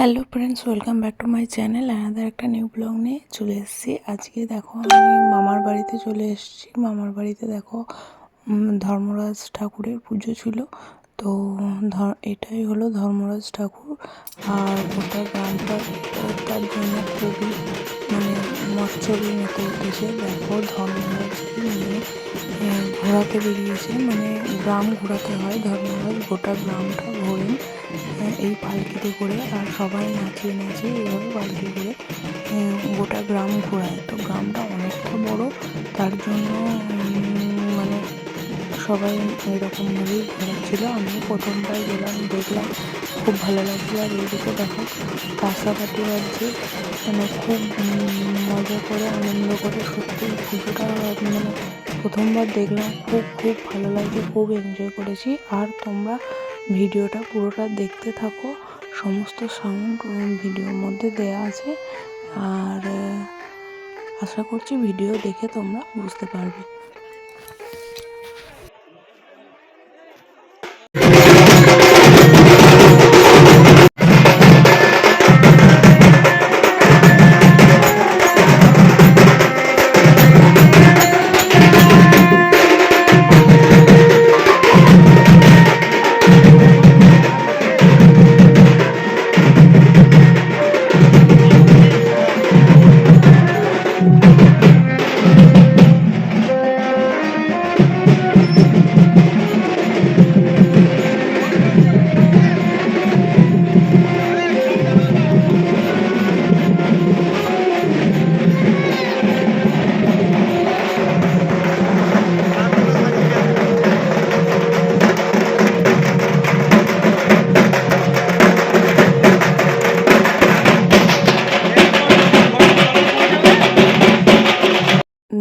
Hello friends welcome back to my channel another একটা new blog নিয়ে চলে এসেছি। আজকে দেখো আমি মামার বাড়িতে চলে এসেছি। মামার বাড়িতে দেখো ধর্মরাজ ঠাকুরের পুজো ছিল। তো ধর এটাই হলো ধর্মরাজ ঠাকুর। আর গোটা গ্রামটা তার জন্য খুবই মানে মৎসরী মেতে উঠেছে। দেখো ধর্মরাজকে নিয়ে আহ, ঘোরাতে বেরিয়েছে। মানে গ্রাম ঘোরাতে হয় ধর্মরাজ গোটা গ্রামটা ঘোরেন। এই পালকিতে করে আর সবাই নাচিয়ে নাচিয়ে এইভাবে পালকি করে গোটা গ্রাম ঘোরায়। তো গ্রামটা অনেকটা বড়, তার জন্য মানে সবাই এরকমভাবেই ঘোরাচ্ছিলো। আমি প্রথমবার গেলাম, দেখলাম খুব ভালো লাগছিল। আর এইদিকে দেখো কাঁসাপাটি বাজছে মানে খুব মজা করে, আনন্দ করে, সত্যি পুজোটা মানে প্রথমবার দেখলাম, খুব খুব ভালো লাগছে, খুব এনজয় করেছি। আর তোমরা ভিডিওটা পুরোটা দেখতে থাকো। সমস্ত সাউন্ড ভিডিওর মধ্যে দেয়া আছে। আর আশা করছি ভিডিও দেখে তোমরা বুঝতে পারবে।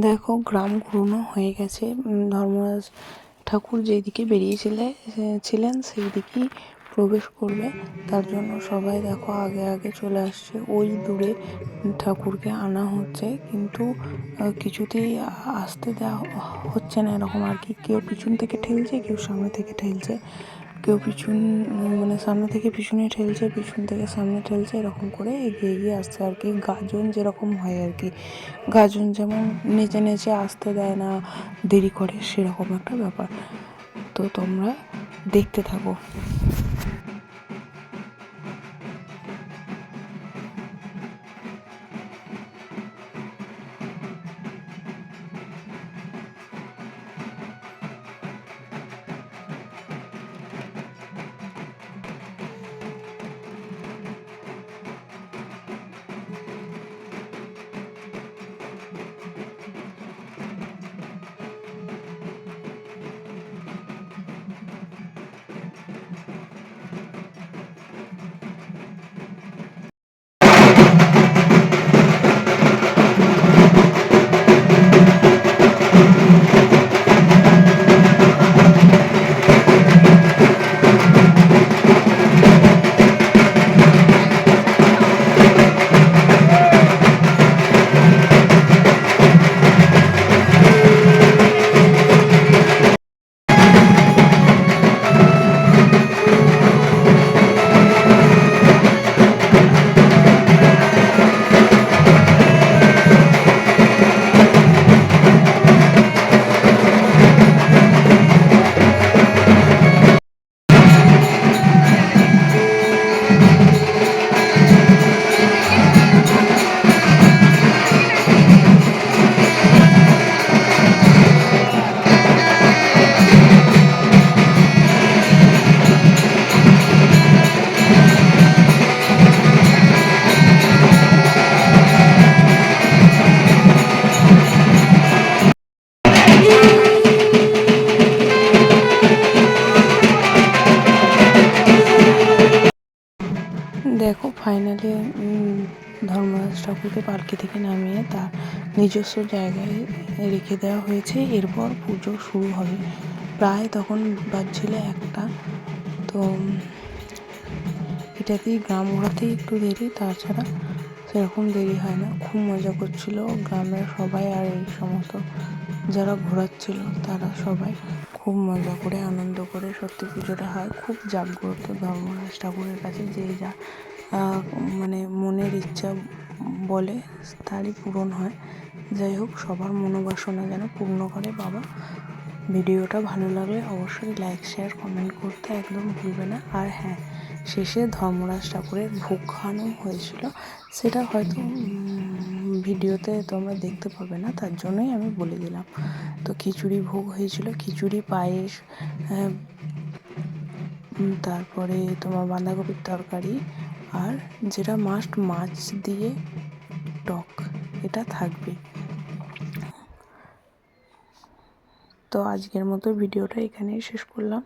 দেখো, গ্রাম ঘুরনো হয়ে গেছে। ধর্মরাজ ঠাকুর যেদিকে বেরিয়েছিলে ছিলেন সেই দিকেই প্রবেশ করবে। তার জন্য সবাই দেখো, আগে আগে চলে আসছে। ওই দূরে ঠাকুরকে আনা হচ্ছে, কিন্তু কিছুতেই আসতে দেওয়া হচ্ছে না। এরকম আর কি, কেউ পিছন থেকে ঠেলছে, কেউ সামনে থেকে ঠেলছে। কেউ পিছন মানে সামনে থেকে পিছনে ঠেলছে, পিছন থেকে সামনে ঠেলছে, এরকম করে এগিয়ে এগিয়ে আসছে আর কি। গাজন যেরকম হয় আর কি। গাজন যেমন নেচে নেচে আসতে দেয় না, দেরি করে, সেরকম একটা ব্যাপার। তো তোমরা দেখতে থাকো। ফাইনালি ধর্মরাজ ঠাকুরকে পালকি থেকে নামিয়ে তার নিজস্ব জায়গায় রেখে দেওয়া হয়েছে। এরপর পুজো শুরু হবে। প্রায় তখন বাজছিল একটা। তো এটাতেই গ্রাম ঘোরাতেই একটু দেরি। তাছাড়া সেরকম দেরি হয় না। খুব মজা করছিল গ্রামের সবাই আর এই সমস্ত যারা ঘোরাচ্ছিল তারা সবাই। খুব মজা করে, আনন্দ করে সত্যি পুজোটা হয়। খুব জাগ্রত ধর্মরাজ ঠাকুরের কাছে যে যা মানে মনের ইচ্ছা বলে তারই পূরণ হয়। যাই হোক, সবার মনোবাসনা যেন পূর্ণ করে বাবা। ভিডিওটা ভালো লাগলে অবশ্যই লাইক শেয়ার কমেন্ট করতে একদম ভুলবে না। আর হ্যাঁ শেষে ধর্মরাজ ঠাকুরের ভোগ খাওয়ানো হয়েছিল। সেটা হয়তো ভিডিওতে তোমরা দেখতে পাবে না, তার জন্যই আমি বলে দিলাম। তো খিচুড়ি ভোগ হয়েছিল, খিচুড়ি, পায়েস তারপরে তোমার বাঁধাকপির তরকারি আর যেটা মাস্ট মাছ দিয়ে টক, এটা থাকবে। তো আজকের মতো ভিডিওটা এখানেই শেষ করলাম।